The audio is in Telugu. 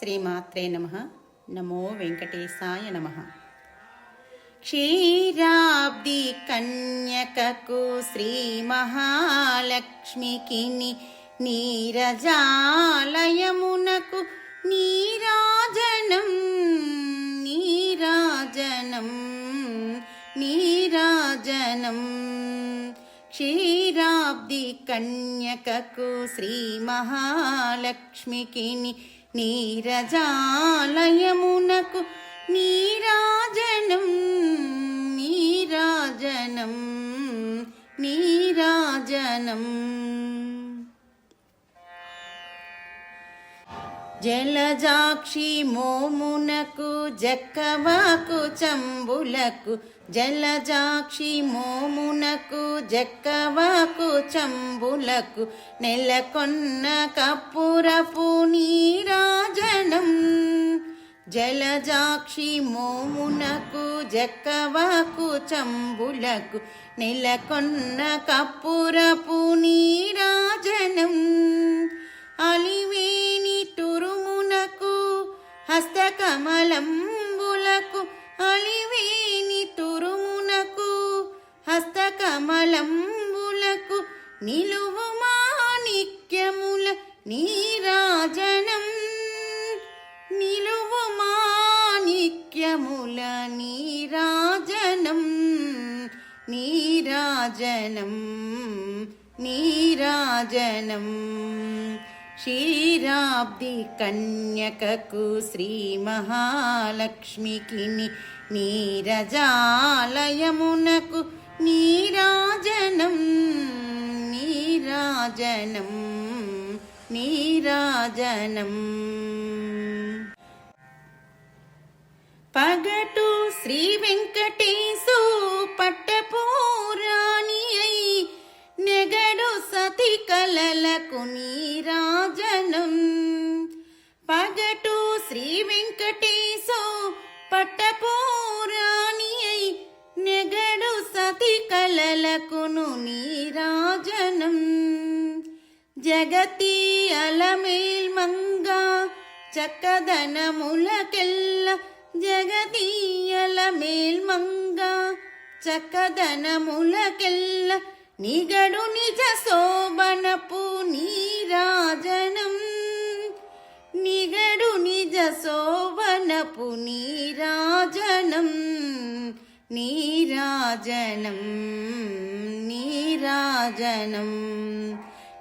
శ్రీమాత్రే నమ. నమో వెంకటేశాయ నమ. క్షీరాబ్ది కన్యకకు శ్రీ మహాలక్ష్మికి నీరజాలయమునకు నీరాజనం నీరాజనం నీరాజనం. క్షీరాబ్ది కన్యకకు శ్రీ మహాలక్ష్మికి నీరజాలయమునకు నీరాజనం నీరాజనం నీరాజనం. జలజాక్షి మోమునకు జక్కవాకు చంబులకు జలజాక్షి మోమునకు జక్కవాకు చంబులకు నెలకొన్న కప్పురపు నీరాజనం. జలజాక్షి మోమునకు జక్కవాకు చంబులకు నెలకొన్న కప్పురపు నీరాజనం. హస్తకమలంబులకు అలివేని తురుమునకు హస్తకమలంబులకు నిలువు మాణిక్యముల నీరాజనం. నిలువు మాణిక్యముల నీరాజనం. నీరాజనం నీరాజనం. క్షీరాబ్ది కన్యకకు శ్రీ మహాలక్ష్మికి నీరజాలయమునకు నీరాజనం నీరాజనం నీరాజనం. పగటు శ్రీ వెంకటేశ జగతి అలమేల్మంగా చక్కదనములకెల్ల జగతి అలమేల్మంగా చక్కదనములకెల్ల నిగడు నిజ శోభనపు నీరాజనం. నిగడు నిజ శోభనపు నీరాజనం. నీరాజనం నీరాజనం.